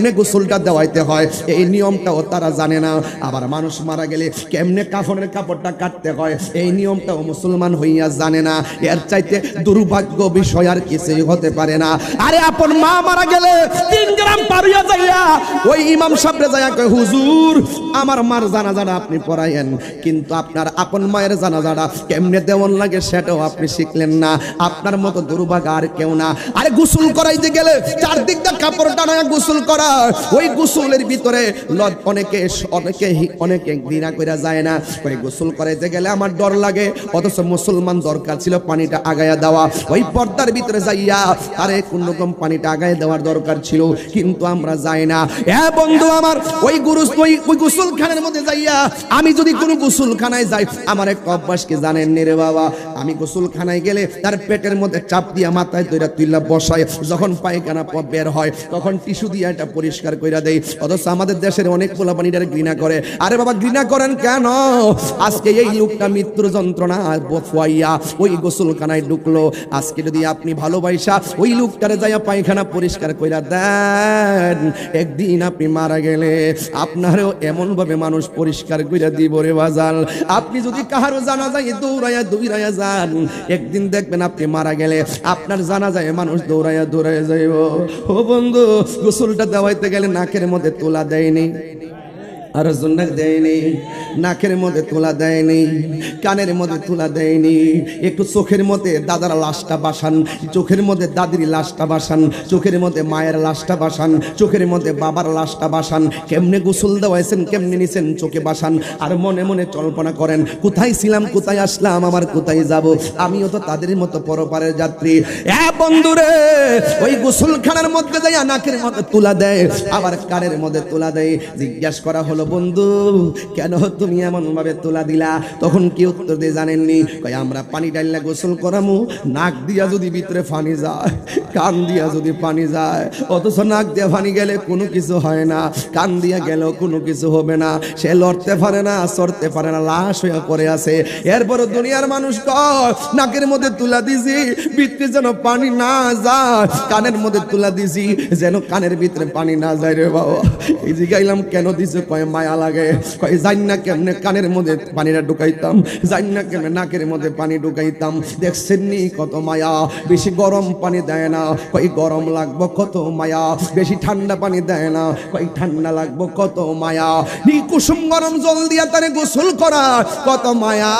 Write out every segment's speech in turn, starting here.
কেমনে গোসলটা দেওয়াইতে হয়। এই নিয়মটাও তারা জানে না। আবার মানুষ মারা গেলে কেমনে কাফনের কাপড়টা কাটতে হয়? এই নিয়মটাও মুসলমান হইয়া জানে না। এর চাইতে দুর্ভাগ্য বিষয় আর কিছুই হতে পারে না। আরে আপন মা মারা গেলে তিন গ্রাম পারিয়া যাইয়া ওই ইমাম সাহেবরে যাইয়া কয়, হুজুর, আমার মার জানাজাটা আপনি পড়াইয়েন। কিন্তু আপনার আপন মায়ের জানাজাটা কেমনে দেওয়ান লাগে সেটাও আপনি শিখলেন না। আপনার মতো দুর্ভাগ্য আর কেউ না। আরে গোসল করাইতে গেলে চারদিকটা কাপড় টানায় গোসল করা ওই গোসলের ভিতরে অনেকে অনেকে অনেকে ঘৃণা করে যায় না। ওই গোসল গেলে আমার ডর লাগে, অথচ মুসলমান দরকার ছিল পানিটা আগায়া দেওয়া। ওই পর্দার ভিতরে যাইয়া, আরে, কোন রকম পানিটা আগায় দেওয়ার দরকার ছিল, কিন্তু আমরা যাই না। এ বন্ধু আমার, ওই গুরু ওই মধ্যে যাইয়া, আমি যদি কোনো গোসলখানায় যাই, আমার জানেন বাবা? আমি গোসলখানায় গেলে তার পেটের মধ্যে চাপ দিয়া মাথায় তৈরা তুইলা বসায়। যখন পায়খানা বের হয়, তখন টিস্যু দিয়ে এটা পরিষ্কার কইরা দেই। অথচ আমাদের দেশের অনেক পোলাপানিটার ঘৃণা করে। আরে বাবা, ঘৃণা করেন কেন? আজকে এই লোকটা মৃত্যুর যন্ত্রণা ফুয়াইয়া ওই গোসলখানায় ঢুকলো। আজকে যদি আপনি ভালোবাসা ওই লোকটারে যাইয়া পায়খানা পরিষ্কার কইরা দেন, একদিন আপনি মারা গেলে আপনারও এমন ভাবে মানুষ পরিষ্কার কইরা দিব রে বাজাল। আপনি যদি কাহারও জানা যায় দৌড়াইয়া দৌড়াইয়া যান, একদিন দেখবেন আপনি মারা গেলে আপনার জানা যায় মানুষ দৌড়াইয়া দৌড়াইয়া যাইব। ও বন্ধু, গোসলটা দেওয়াইতে গেলে নাকের মধ্যে তোলা দেয়নি। আর দেয়নি, নাকের মধ্যে তোলা দেয়নি, কানের মধ্যে তোলা দেয়নি, একটু চোখের মধ্যে দাদার লাশটা বাসান, চোখের মধ্যে দাদির লাশটা বাসান, চোখের মধ্যে মায়ের লাশটা বাসান, চোখের মধ্যে বাবার লাশটা বাসান, কেমনে গোসল দেওয়াইছেন, কেমনে নিছেন চোখে বাসান, আর মনে মনে কল্পনা করেন, কোথায় ছিলাম, কোথায় আসলাম, আমার কোথায় যাব, আমিও তো তাদের মতো পরপারের যাত্রী। এ বন্ধুরে, ওই গোসলখানার মধ্যে যাইয়া নাকের মধ্যে তোলা দেয়, আবার কানের মধ্যে তোলা দেয়, জিজ্ঞাসা করা হলো বন্ধু, কেন তুমি এমন ভাবে তোলা দিলা? তখন কি উত্তর দিয়ে জানেননি? কই আমরা পানি ডাইলা গোসল করামু, নাক দিয়া যদি ভিতরে পানি যায়, কান দিয়া যদি পানি যায়, অথচ নাক দিয়া পানি গেলে কোনো কিছু হয় না, কান দিয়া গেলেও কোনো কিছু হবে না, সে লড়তে পারে না, সরতে পারে না, লাশ হয়ে পড়ে আছে। এরপরও দুনিয়ার মানুষ কয়, নাকের মধ্যে তুলা দিছি, ভিতরে যেন পানি না যায়, কানের মধ্যে তুলা দিছি, যেন কানের ভিতরে পানি না যায় রে বাবা। এই জিগাইলাম কেন দিছে? কয় মায়া লাগে। কয়, জান না কেমনে কানের মধ্যে পানিটা ঢুকাইতাম, জান না কেমনে নাকের মধ্যে পানি ঢুকাইতাম। দেখছেন নি কত মায়া, বেশি গরম পানি দেয় না। কই গরম লাগবো কত মায়া, বেশি ঠান্ডা পানি দেয় না। কই ঠান্ডা লাগবো কত মায়া। নি কুসুম গরম জল দিয়া তারে গোসল করা, কত মায়া।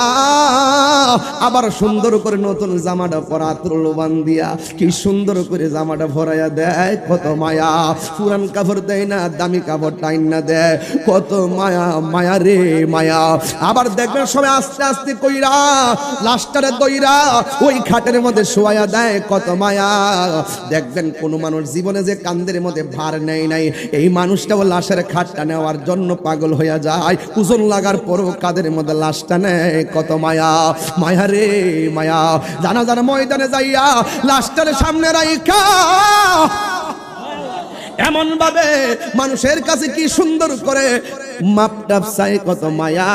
আবার সুন্দর করে নতুন জামাটা পরা ত্রলবান দিয়া, কি সুন্দর করে জামাটা ভরাইয়া দেয়, কত মায়া। পুরান কাপড় দেয় না, দামি কাপড় টাইন না দেয়, কত মায়া মায়া রে, মায়া। আবার দেখবেন সবাই আস্তে আস্তে কইরা লাস্টারে দইরা ওই খাটের মধ্যে শোয়া দেয়, কত মায়া। দেখবেন কোন মানুষ জীবনে যে কান্দের মধ্যে ভার নেই নাই, এই মানুষটাও লাশের খাটটা নেওয়ার জন্য পাগল হইয়া যায়। ওজন লাগার পরও কাদের মধ্যে লাশটা নেয়, কত মায়া। মায়া রে, মায়া। জানা জানা ময়দানে যাইয়া লাশটার সামনে রাইখা এমন ভাবে মানুষের কাছে কি সুন্দর করে মাপটাপ চাই কত মায়া।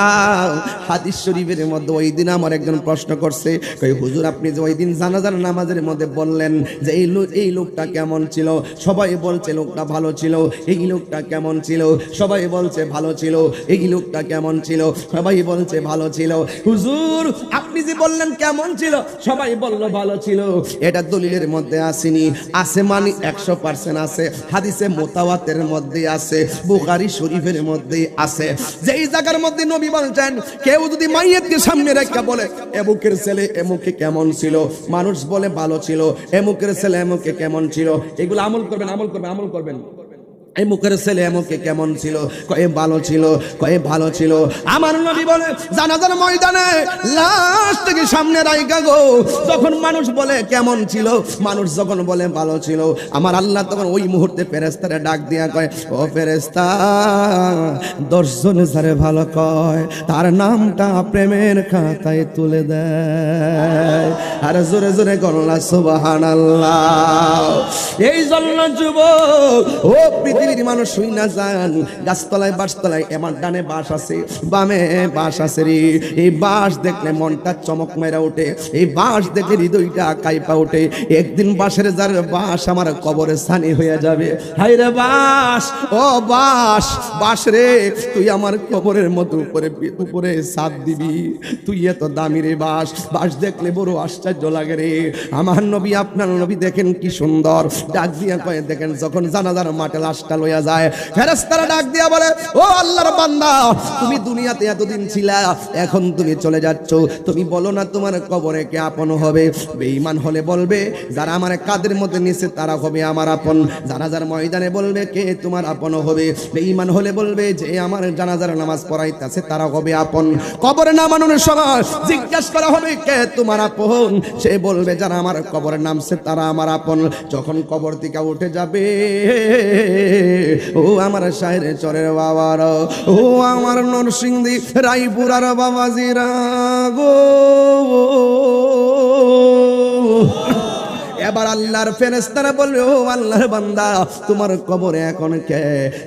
হাদিস শরীফের মধ্যে ওই দিন আমার একজন প্রশ্ন করছে, কই, হুজুর, আপনি যে ওই দিন জানাজার নামাজের মধ্যে বললেন যে এই লোক এই লোকটা কেমন ছিল? সবাই বলছে লোকটা ভালো ছিল। এই লোকটা কেমন ছিল? সবাই বলছে ভালো ছিল। এই লোকটা কেমন ছিল? সবাই বলছে ভালো ছিল। হুজুর, আপনি যে বললেন কেমন ছিল, সবাই বলল ভালো ছিল। এটা দলিলের মধ্যে আসেনি। আছে মানে একশো পার্সেন্ট আছে হাদিসে মোতাওয়াতের মধ্যে আছে বুখারি শরীফের মধ্যে আছে। যেই জায়গার মধ্যে নবী বলছেন, কেউ যদি মাইয়াতকে সামনে রেখা বলে, এমুকের ছেলে এমুকে কেমন ছিল? মানুষ বলে ভালো ছিল। এমুকের ছেলে এমুকে কেমন ছিল? এগুলো আমল করবেন আমল করবেন আমল করবেন। এই মুখের ছেলে এমকে কেমন ছিল? কয়ে ভালো ছিল, কয়ে ভালো ছিল। আমার নবী বলে, জানাজার ময়দানে লাশ থেকে সামনে রাইকা গো। যখন মানুষ বলে কেমন ছিল, মানুষ যখন বলে ভালো ছিল, আমার আল্লাহ তখন ওই মুহূর্তে ফেরেস্তারে ডাক দিয়া কয়, ও ফেরেস্তা দশজন সারে ভালো কয়, তার নামটা প্রেমের খাতায় তুলে দেয়। আর জোরে জোরে গল্লা সুবাহান আল্লাহ এই জন্য যুবক, ও পৃথিবী পৃথিবীর মানুষ শুই না যান গাছতলায় বাসতলায় এমন ডানে বাস আছে, বামে বাস আছে রে। এই বাস দেখলে মনটা চমক মেরা ওঠে। এই বাস দেখলে হৃদয়টা কাইপা ওঠে। একদিন বাসের যার বাস আমার কবরে স্থানে হয়ে যাবে। হাই রে বাস ও বাস বাস রে, তুই আমার কবরের মতো উপরে উপরে সাথ দিবি। তুই এত দামি রে বাস বাস দেখলে বড় আশ্চর্য লাগে রে। আমার নবী, আপনার নবী দেখেন কি সুন্দর। ডাক দিয়া কয়ে দেখেন, যখন জানাজার মাঠে লাশটা লইয়া যায়। ফেরেস্তারা ডাক দিয়া বলে, ও আল্লাহর বান্দা, তুমি দুনিয়াতে এতদিন ছিলা, এখন তুমি চলে যাচ্ছ। তুমি বলো না তোমার কবরে কে আপন হবে? বেঈমান হলে বলবে, যারা আমার কাদের মধ্যে নিছে তারা হবে আমার আপন। জানাজার ময়দানে বলবে, কে তোমার আপন হবে? বেঈমান হলে বলবে, যে আমার জানাজার নামাজ পড়াইতেছে তারা হবে আপন। কবরে নামানোর সময় জিজ্ঞাসা করা হবে, কে তোমার আপন? সে বলবে, যারা আমার কবরে নামছে তারা আমার আপন। যখন কবর থেকে উঠে যাবে ও আমার সাহের চরের বাবার ও আমার নরসিংদী রায়পুরার বাবাজিরা গো এবার আল্লাহর ফেরেস্তারা বলবে, ও আল্লাহর বান্দা, তোমার কবরে এখন কে?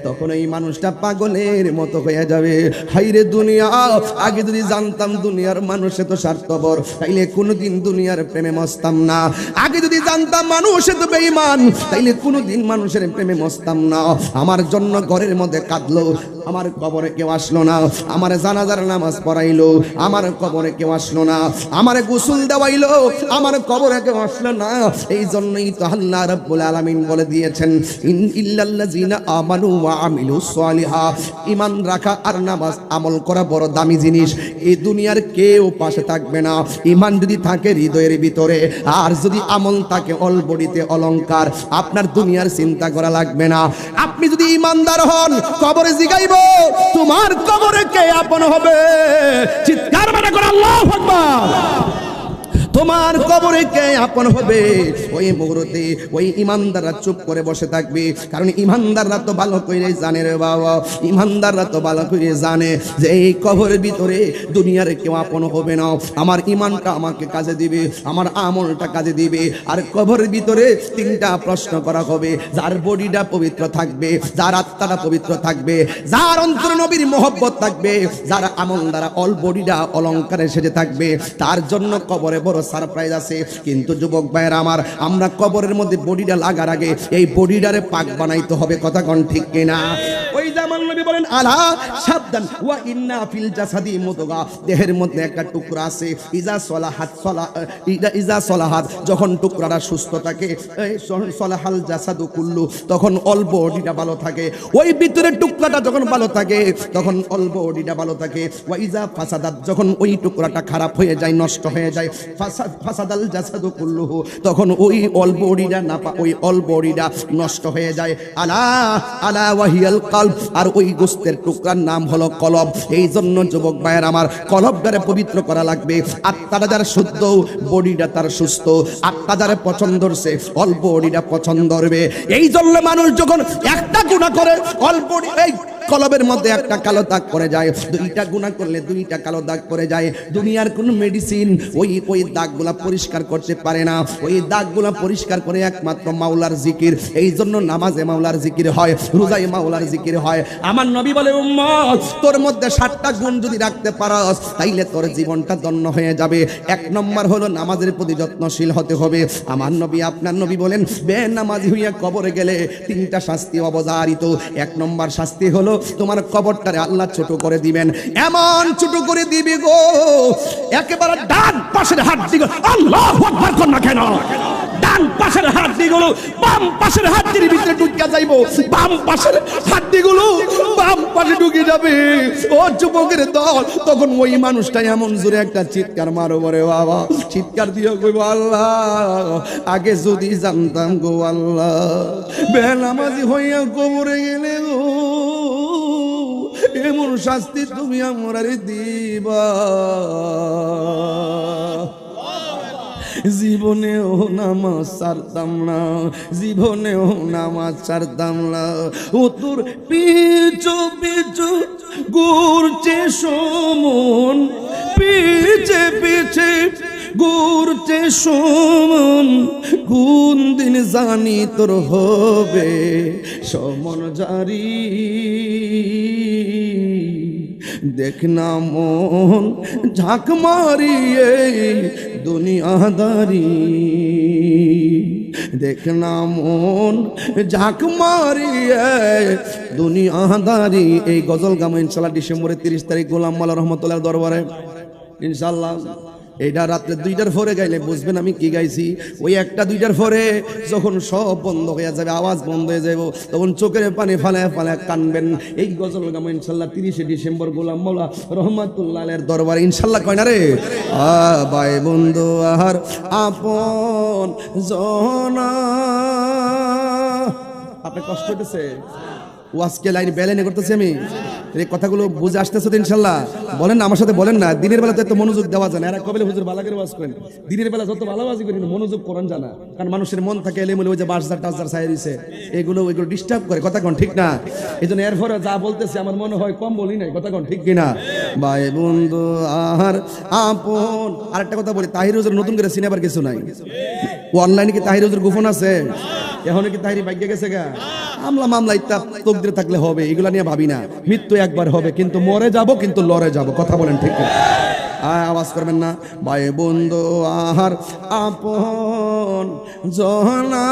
তখন এই মানুষটা পাগলের মতো হয়ে যাবে। হাইরে দুনিয়া, আগে যদি জানতাম দুনিয়ার মানুষে তো স্বার্থপর, তাইলে কোনোদিন দুনিয়ার প্রেমে মস্তাম না। আগে যদি জানতাম মানুষে তো বেঈমান, তাইলে কোনোদিন মানুষের প্রেমে মস্তাম না। আমার জন্য ঘরের মধ্যে কাঁদলো আমার কবরে কেউ আসলো না। আমার জানাজার নামাজ পড়াইলো। আমার কবরে কেউ আসলো না। আমার গোসল দেওয়াইলো। আমার কবরে কেউ আসলো না। এই জন্যই তো আল্লাহ রাব্বুল আলামিন বলে দিয়েছেন ইল্লাল্লাযিনা আমানু ওয়া আমিলুস সালিহা। ঈমান রাখা আর নামাজ আমল করা বড় দামি জিনিস। এই দুনিয়ার কেউ পাশে থাকবে না। ঈমান যদি থাকে হৃদয়ের ভিতরে, আর যদি আমল থাকে অলবডিতে অলংকার আপনার দুনিয়ার চিন্তা করা লাগবে না। আপনি যদি ইমানদার হন, কবরে জিগাইব তোমার কবরে কে আপন হবে? চিৎকার মানে করে আল্লাহ আকবার। তোমার কবরে কে আপন হবে? ওই মুহূর্তে ওই ইমানদাররা চুপ করে বসে থাকবে। কারণ ইমানদাররা তো ভালো করে জানে রে বাবা। ইমানদাররা তো ভালো করে জানে যে এই কবরের ভিতরে দুনিয়ার কেউ আপন হবে না। আমার ইমানটা আমাকে কাজে দিবে, আমার আমলটা কাজে দিবে। আর কবরের ভিতরে তিনটা প্রশ্ন করা হবে। যার বডিটা পবিত্র থাকবে, যার আত্মাটা পবিত্র থাকবে, যার অন্তর নবীর মোহব্বত থাকবে, যার আমল দ্বারা অল বডিটা অলঙ্কারে সেজে থাকবে, তার জন্য কবরে বড় সারপ্রাইজ আছে। কিন্তু যুবক ভাইয়ের আমার, আমরা কবরের মধ্যে বডিটা লাগার আগে এই বডিটারে পাক বানাইতে হবে, কথা কন ঠিক কিনা? ওই টুকরাটা তখন অল বডিটা ভালো থাকে। ওই টুকরাটা যখন ভালো থাকে, তখন অল বডিটা ভালো থাকে। ইজা ফাসাদাত, যখন ওই টুকরাটা খারাপ হয়ে যায়, নষ্ট হয়ে যায় ফাসাদ ফাসাদাল জাসাদু কুল্লুহু তখন ওই অল্প বডিটা না ওই অল্প বডিটা নষ্ট হয়ে যায়। আলা আলা ওয়াহিয়াল কলব আর ওই গোস্তের টুকরার নাম হলো কলব। এই জন্য যুবক ভাইয়ের আমার কলব দ্বারা পবিত্র করা লাগবে। আত্মাটা যার শুদ্ধ, বডিটা তার সুস্থ। আত্মা যারা পছন্দ সে অল্প বডিটা পছন্দ করবে। এই জন্য মানুষ যখন একটা গুণা করে, অল্প এই কলবের মধ্যে একটা কালো দাগ পড়ে যায়। দুইটা গুণা করলে দুইটা কালো দাগ পড়ে যায়। দুনিয়ার কোন মেডিসিন ওই ওই দাগগুলা পরিষ্কার করতে পারে না। ওই দাগগুলা পরিষ্কার করে একমাত্র মাওলার জিকির। এই জন্য নামাজে মাওলার জিকির হয়, রোজায় মাওলার জিকির হয়। আমার নবী বলে, উম্মত, তোর মধ্যে সাতটা গুণ যদি রাখতে পারস, তাইলে তোর জীবনটা ধন্য হয়ে যাবে। এক নম্বর হলো নামাজের প্রতি যত্নশীল হতে হবে। আমার নবী, আপনার নবী বলেন বে নামাজি হইয়া কবরে গেলে তিনটা শাস্তি অবধারিত। এক নম্বর শাস্তি হলো তোমার কবরটারে আল্লাহ ছোট করে দিবেন। এমন ছোট করে দিবি গো, একেবারে ডান পাশের হাত দিকে আল্লাহ আকবার কর না কেন? ডান পাশের হাড্ডিগুলো বাম পাশের হাড্ডির ভিতরে ঢুকিয়া যাইবো। বাম পাশের হাড্ডিগুলো বাম পাশে ঢুকে যাবে। ও যুবকের দল, তখন ওই মানুষটা এমন জোরে একটা চিৎকার মারো বরে বাবা, চিৎকার দিয়ে কইব আল্লাহ। আগে যদি জানতাম গো আল্লাহ, বেনামাজি হইয়া কবরে গেলে গো। এমন শাস্তি তুমি আমার দিবা। জীবনেও নামাজ ছাড়তাম না, জীবনেও নামাজ ছাড়তাম না। ও তোর পিছু পিছু ঘুরছে সমন, পিছে পিছে ঘুরছে সমন। কোন দিন জানি তোর হবে, সমন জারি। দেখ না মন ঝাঁক মারিয়ে দুনিয়াদারি দেখ না মন ঝাঁক মারিয়ে দুনিয়াদারি এই গজল গাম ইনশাল্লাহ ডিসেম্বরের তিরিশ তারিখ গোলাম মাল্লা রহমতুল্লাহ দরবারে। ইনশাল্লাহ। এইটা রাত্রে দুইটার পরে গাইলে বুঝবেন আমি কি গাইছি? ওই একটা দুইটার পরে যখন সব বন্ধ হয়ে যাবে, আওয়াজ বন্ধ হয়ে যাব তখন চোখের পানি ফালায় ফালায় কানবেন। এই গজল গাম ইনশাল্লাহ তিরিশে ডিসেম্বর গোলাম মৌলা রহমাতুল্লাহ দরবার। ইনশাল্লাহ কয় না রে? ভাই বন্ধু, আহার আপন জনা। আপনার কষ্ট হইতেছে? ওয়াজকে লাইন বেলাইনে করতেছি আমি। এই কথাগুলো বুঝে আসতেছে ইনশাল্লাহ। বলেন না, আমার সাথে বলেন না। দিনের বেলা তো এত মনোযোগ দেওয়া যায় না। কবে হুজুর বালাকের ওয়াজ করেন? দিনের বেলা যত ভালোবাজি করি মনোযোগ করেন জানা। কারণ মানুষের মন থাকে এলে ওই যে বাসদার টাসদার ছাই দিছে। এগুলো ওইগুলো ডিস্টার্ব করে। কথা কোন ঠিক না? এই জন্য এরপরে যা বলতেছে, আমার মনে হয় কম বলি নাই। কথা কোন ঠিক কিনা? ভাই বন্ধু, আর আপন আরেকটা কথা বলি, তাহির হুজুর নতুন করে সিনেমার কিছু নাই। অনলাইনে কি তাহির হুজুর গোপন আছে? এখন কি তাহিরি ভাগ্য গেছে গা? আমলা মামলা ইত্যাদ, তকদিরে থাকলে হবে, এগুলা নিয়ে ভাবি না। মৃত্যু একবার হবে, কিন্তু মরে যাব, কিন্তু লড়ে যাব, কথা বলেন ঠিক আওয়াজ করবেন না? ভাই, বন্ধু, আহার, আপন জনা।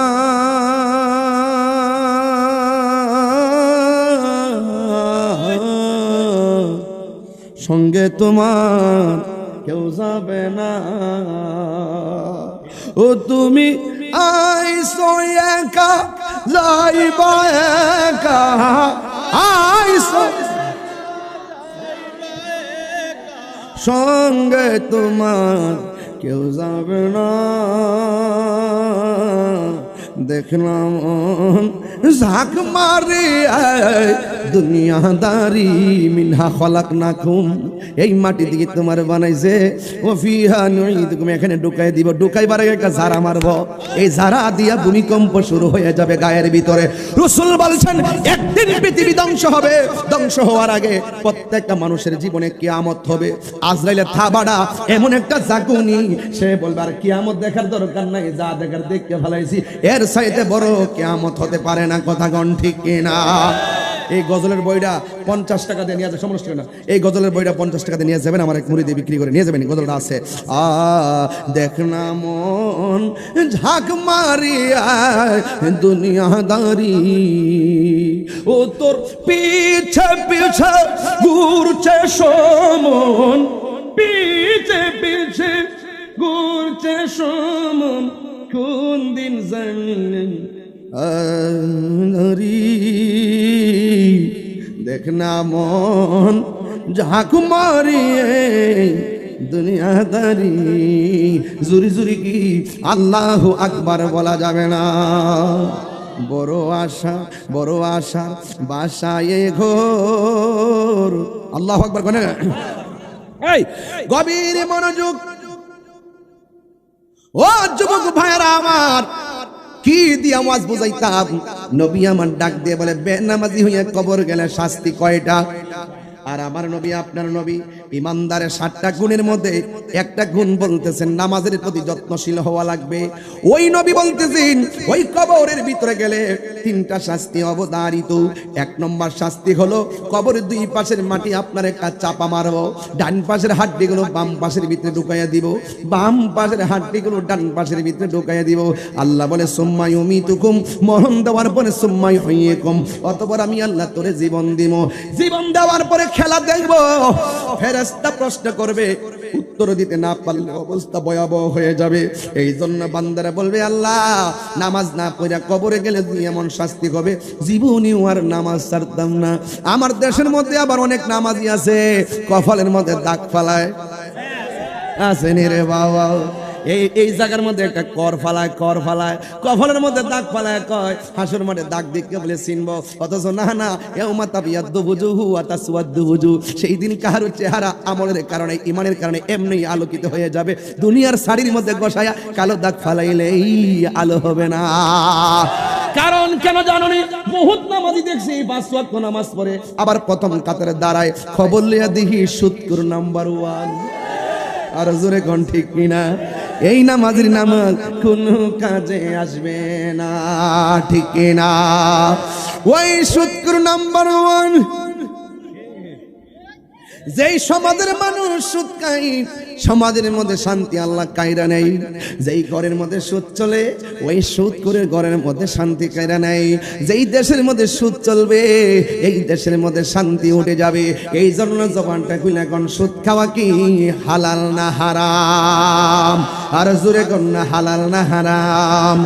সঙ্গে তোমার কেউ যাবে না। ও তুমি আইসো একা সঙ্গে তোমার কেউ যাবে না। দেখলাম ঝাঁক মারে দুনিয়াদারি মিনহা খলাক নাকুম এই মাটি তোমার বানাইছে। ও ফিহা নুইদুকুম এখানে ঢুকাই দিব। ঢুকাইবার আগে একটা ঝাড়া এই ঝাড়া দিয়া ভূমিকম্প শুরু হয়ে যাবে গায়ের ভিতরে। রসুল বলছেন, একদিন পৃথিবী ধ্বংস হবে। ধ্বংস হওয়ার আগে প্রত্যেকটা মানুষের জীবনে কিয়ামত হবে। আজরাইলে থাবাড়া, এমন একটা জাগুনি। সে বলবে, আর কিয়ামত দেখার দরকার নাই, যা দেখার দেখতে ভালাইছি এর সাইতে বড় কিয়ামত হতে পারে না, কথা গণ ঠিক কিনা? এই গজলের বইটা পঞ্চাশ টাকা দিয়ে নিয়ে যাবে, সমস্যা না। এই গজলের বইটা পঞ্চাশ টাকা দিয়ে নিয়ে যাবেন, আমার এক মুড়ি দিয়ে বিক্রি করে নিয়ে যাবেন গজলটা আছে। আ, দেখ না মন, ঝাঁক মারিয়া দুনিয়াদারি, ও তোর পিছে পিছে ঘুরছে সমন, পিছে পিছে ঘুরছে সমন কোন দিন দেখ না মন, ঝাঁক মারিয়ে দুনিয়াদারি। জুরি জুরি কি আল্লাহ আকবার বলা যাবে না? বড় আশা বড় আশা, বাসায় ঘোর। আল্লাহ আকবার কোনে। এই, গভীর মনোযোগ। ও যুবক ভাইরা আমার কি দিয়ে আওয়াজ বুঝাইতাম? নবী আমার ডাক দিয়ে বলে, বেনামাজি হইয়া কবর গেলে শাস্তি কয়টা? আর আমার নবী, আপনার নবী ইমানদারের সাতটা গুণের মধ্যে একটা গুণ বলতেছেন, নামাজের প্রতি যত্নশীল হওয়া লাগবে। ওই নবী বলতেছেন, ওই কবরের ভিতরে গেলে তিনটা শাস্তি অবধারিত। এক নম্বর শাস্তি হলো, কবরের দুই পাশের মাটি আপনার একটা চাপা মারবো, ডান পাশের হাড্ডিগুলো বাম পাশের ভিতরে ঢুকাইয়া দিব, বাম পাশের হাড্ডিগুলো ডান পাশের ভিতরে ঢুকাইয়া দিব। আল্লাহ বলে, সোম্মাই অমি তুকুম মরণ দেওয়ার পরে সোম্মাই হইয়ে কম অতপর আমি আল্লাহ তোরে জীবন দিব। জীবন দেওয়ার পরে খেলা দেখব ফেরেস্তা প্রশ্ন করবে, উত্তর দিতে না পারলে অবস্থা ভয়াবহ হয়ে যাবে। এই জন্য বান্দারা বলবে, আল্লাহ, নামাজ না পড়া কবরে গেলে তুই এমন শাস্তি হবে। জীবনীও আর নামাজ ছাড়তাম না। আমার দেশের মধ্যে আবার অনেক নামাজি আছে কফলের মধ্যে দাগ ফালায়। আসেনি রে বাবা? এই এই জায়গার মধ্যে একটা কর ফালায় কর ফালায়, কফলের মধ্যে দাগ ফালায়, কয়, হাসুর মাঠে দাগ দেখতে বলে চিনব। অথচ না না এও মাতা বিয়াদ্দ বুঝু হু আতা সুয়াদ্দ বুঝু সেই দিন কাহার চেহারা আমলের কারণে, ইমানের কারণে এমনি আলোকিত হয়ে যাবে। দুনিয়ার শাড়ির মধ্যে গসায়া কালো দাগ ফালাইলেই আলো হবে না। কারণ কেন জানোনি? বহুত নামাজি দেখছি, পাঁচ ওয়াক্ত নামাজ পড়ে, আবার প্রথম কাতারে দাঁড়ায়, খবর লিয়া দেখি সুৎকুর নাম্বার ওয়ান। আর জোরে কোন ঠিক কিনা? এই নামাজের নামাজ কোনো কাজে আসবে না ঠিক না ওই শুক্র নাম্বার ওয়ান যেই সমাজের মানুষ সুদ খাই সমাজের মধ্যে শান্তি আল্লাহ কায়রা নেই। যেই ঘরের মধ্যে সুদ চলে, ওই সুদ করে ঘরের মধ্যে শান্তি কায়রা নেই। যেই দেশের মধ্যে সুদ চলবে, এই দেশের মধ্যে শান্তি উঠে যাবে। এই জন্য জবানটা খুলে এখন, সুদ খাওয়া কি হালাল না হারাম? আর জোরে কন না, হালাল না হারাম?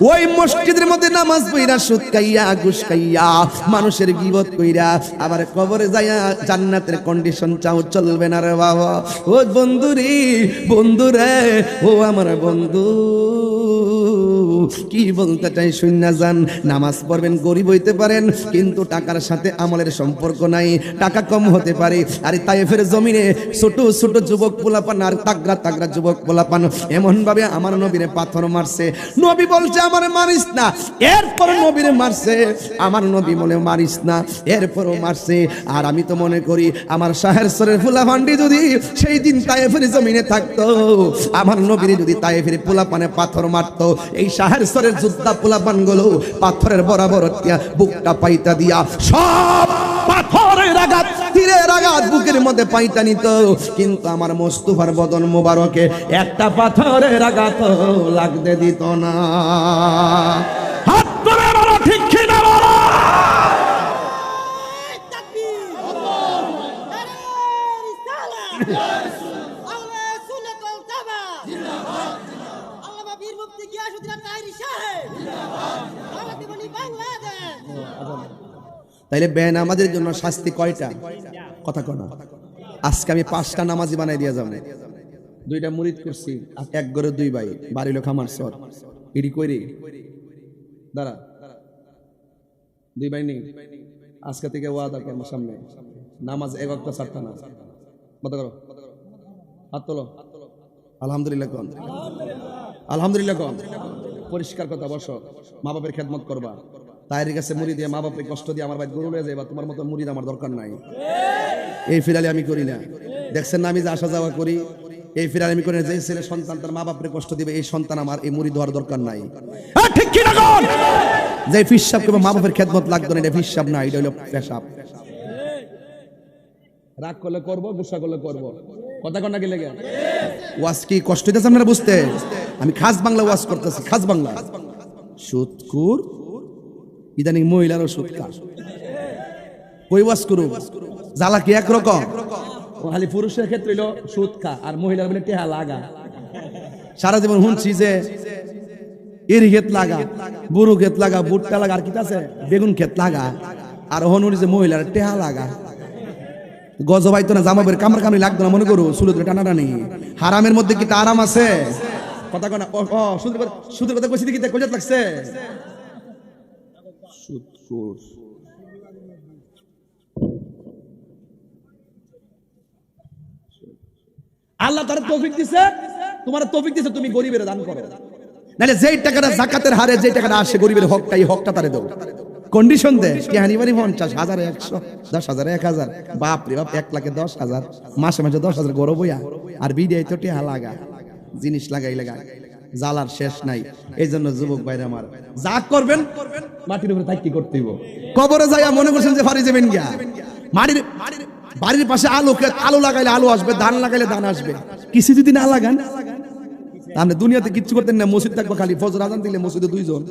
ওই মসজিদের মধ্যে নামাজ পইরা সুদ খাইয়া, ঘুষ মানুষের গিবত কইরা আবার কবরে যাইয়া জান্নাতের কন্ডিশন চাও চলবে না রে বাবা। ও বন্ধু রে বন্ধু রে ও আমার বন্ধু। কি বলতে চাই শূন্য যান। নামাজ পড়বেন, গরিব হইতে পারেন, কিন্তু টাকার সাথে আমলের সম্পর্ক নাই। টাকা কম হতে পারে। আরে তাইফের জমিনে ছোট ছোট যুবক পোলাপান আর তাগরা তাগরা যুবক পোলাপান। এমন ভাবে আমার নবীরে পাথর মারছে। নবী বলছে, আমার মারিস না। এরপর নবীরে মারছে। আমার নবী মনে মারিস না। এরপরও মারছে। আর আমি তো মনে করি, আমার শাহের সরের ফুলাভান্ডি যদি সেই দিন তাইফের জমিনে থাকতো, আমার নবীরে যদি তাই তাইফের পোলাপানে পাথর মারতো, এই শাহের সরের যোদ্ধা পোলাপান পাথরের বরাবর বুকটা পাইতা দিয়া, সব পাথরের আঘাত, তীরের আঘাত বুকের মধ্যে পাইতা নিত। কিন্তু আমার মোস্তফার বদন মোবারকে একটা পাথরের আঘাত লাগতে দিত না। তাইলে বে নামাজের জন্য শাস্তি কয়টা? কথা কনা আজকে আমি পাঁচটা নামাজি বানাই দিয়া যাব। দুইটা মুরিদ করছি এক গড়ে দুই ভাই। বাড়ি লোক আমার সর ইডি কইরে দাঁড়া। দুই ভাই নেই। আজকে থেকে ওয়াদা করব সামনে। নামাজ এক অক্ট সাতটা না। কত করো হাত তোলো। আলহামদুলিল্লাহ কন। আলহামদুলিল্লাহ কন। পরিষ্কার কথা বসো। মা বাপের খেদমত করবা। তাইর কাছে মুড়ি দিয়ে মা বাপের কষ্ট দিয়ে আমার ভাই গরু লয়ে যাইবা, তোমার মতো মুড়িদ আমার দরকার নাই। এই ফিরালে আমি করি না। দেখছেন না, আমি যে আসা যাওয়া করি, এই ফিরালে আমি করি না যে ছেলে সন্তান তার মা বাপের কষ্ট দিবে, এই সন্তান আমার এই মুড়ি দেওয়ার দরকার নাই। কি যে ফিসাব করবে, মা বাপের খেদমত লাগতো না, এটা ফিসাব না, এটা হলো পেশাব। রাগ করলে করব, গুসা করলে করব। কথা কন্যা গেলে গে ওয়াজ কি কষ্ট হইতেছে আপনারা বুঝতে? আমি খাস বাংলা ওয়াজ করতেছি, খাস বাংলা। সুৎকুর ইদানিং মহিলারও সুৎকার কই ওয়াজ জ্বালা কি একরকম? খালি পুরুষের ক্ষেত্রে হইল সুদ খা আর মহিলার বলে টেহা লাগা। সারা জীবন শুনছি যে এরি ক্ষেত লাগা বুড়ো ক্ষেত লাগা ভুট্টা লাগা আর কি আছে? বেগুন ক্ষেত লাগা। আর হনুরি যে মহিলার টেহা লাগা। গজবাই তো না জামাবের কামড় কামড়ি লাগতো না মনে করো সুলুদ্রে টানা টানি। হারামের মধ্যে কি তা আরাম আছে? কথা কনা ও সুদের কথা সুদের কথা কইছি দেখি কইজাত লাগছে? সুদখোর আল্লাহ তার তৌফিক দিছে? তোমার তৌফিক দিছে, তুমি গরিবের দান করো। নাহলে যেই টাকাটা জাকাতের হারে, যেই টাকাটা আসে, গরিবের হকটা এই হকটা তারে দাও কন্ডিশন দে, কি হানিবারি পঞ্চাশ হাজার, একশো, দশ হাজার, এক হাজার। বাপ রে বাপ, এক লাখে দশ হাজার। মাসে মাসে দশ হাজার হইয়া, আর বিডিআই তো টেহা লাগা। জিনিস লাগাই লাগা। জালার শেষ নাই। এই জন্য যুবক ভাইরা আমার, যা করবেন, মাটির উপরে থাকি করতে হইব। কবরে যাইয়া মনে করছেন যে ফারি যাবেন গিয়া। মাটির, বাড়ির পাশে আলু আলু লাগাইলে আলু আসবে, ধান লাগাইলে ধান আসবে। কিছু যদি না লাগান, তাহলে দুনিয়াতে কিচ্ছু করতেন না, মসজিদ থাকব খালি, ফজর আজান দিলে মসজিদে দুইজন।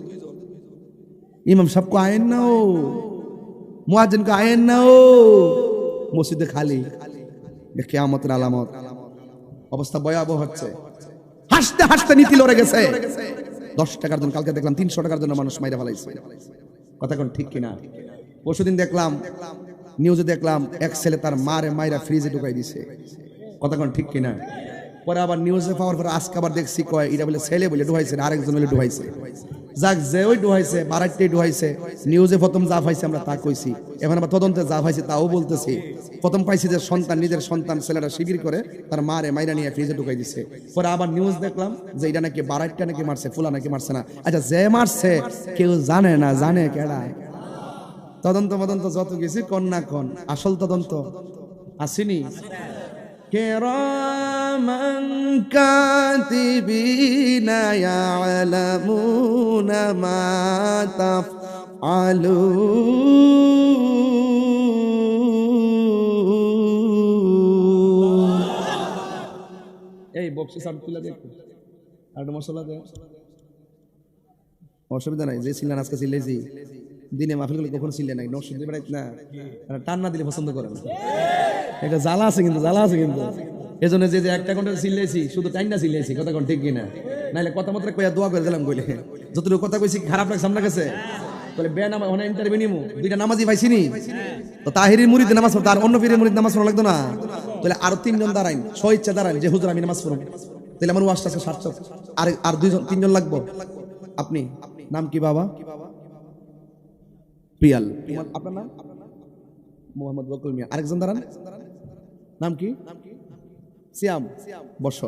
ইমাম সাহেব কো আয়েন না ও। মুয়াজ্জিন কো আয়েন না ও। মসজিদে খালি। কিয়ামতের আলামত। অবস্থা ভয়াবহ হচ্ছে। হাসতে হাসতে নীতি লড়ে গেছে। দশ টাকার জন্য, কালকে দেখলাম তিনশো টাকার জন্য মানুষ মাইরা ফেলাইছে। কথা কোন ঠিক কিনা? পরশুদিন দেখলাম, নিউজে দেখলাম, এক ছেলে তার মারে মাইরা ফ্রিজে ঢুকাই দিছে। কথা কোন ঠিক কিনা? পরে আবার নিউজে পাওয়ার পর আজকে আবার দেখছি কয়, এটা বলে ছেলে বলে ডুহাইছে আরেকজন বলে ডুহাইছে যাক যে ওই ডুহাইছে বারাইতে ডুহাইছে নিউজে প্রথম যা পাইছে আমরা তা কইছি। এখন আবার তদন্তে যা পাইছে তাও বলতেছি। প্রথম পাইছি যে সন্তান, নিজের সন্তান, ছেলেরা শিবির করে তার মারে মাইরা নিয়ে ফ্রিজে ঢুকাই দিছে। পরে আবার নিউজ দেখলাম যে এটা নাকি বারাইটটা নাকি মারছে, ফুলা নাকি মারছে না। আচ্ছা যে মারছে, কেউ জানে না, জানে কেডা। তদন্ত মদন্ত যত গেছি কন্যা কন, আসল তদন্ত আসেনি। কেরম كراما كاتبين يعلمون ما تفعلون এই বক্সি সাম তুলে দে একটু আর একটা মশলা দে অসুবিধা নাই যে ছিলেন আজকে ছিলেছি দিনে মাহফিলগুলো কখনো ছিলে নাই নকশি দিয়ে বেড়াইত না আর টান না দিলে পছন্দ করে না একটা জ্বালা আছে কিন্তু জ্বালা আছে কিন্তু এই জন্য যে যে একটা ঘণ্টা সিলেছি শুধু টাইম না সিলেছি কথা কোন ঠিক কিনা? নাইলে কথা মতো কইয়া দোয়া করে দিলাম কইলে। যতটুকু কথা কইছি, খারাপ লাগছে সামনে গেছে বলে বে নামা ওখানে ইন্টারভিউ নিমু। দুইটা নামাজি পাইছি নি। তো তাহিরির মুরিদ নামাজ পড়তো আর অন্য পীরের মুরিদ নামাজ পড়া লাগতো না? তাহলে আরও তিনজন দাঁড়াইন, স্ব ইচ্ছা দাঁড়াইন যে, হুজুর, আমি নামাজ পড়ব। তাহলে আমার ওয়াজটা আছে সাতশো আর আর দুইজন তিনজন লাগবো? আপনি? নাম কি বাবা? প্রিয়াল। আপনার নাম? মোহাম্মদ বকুল মিয়া। আরেকজন দাঁড়ান। নাম কি? সিয়াম বর্ষ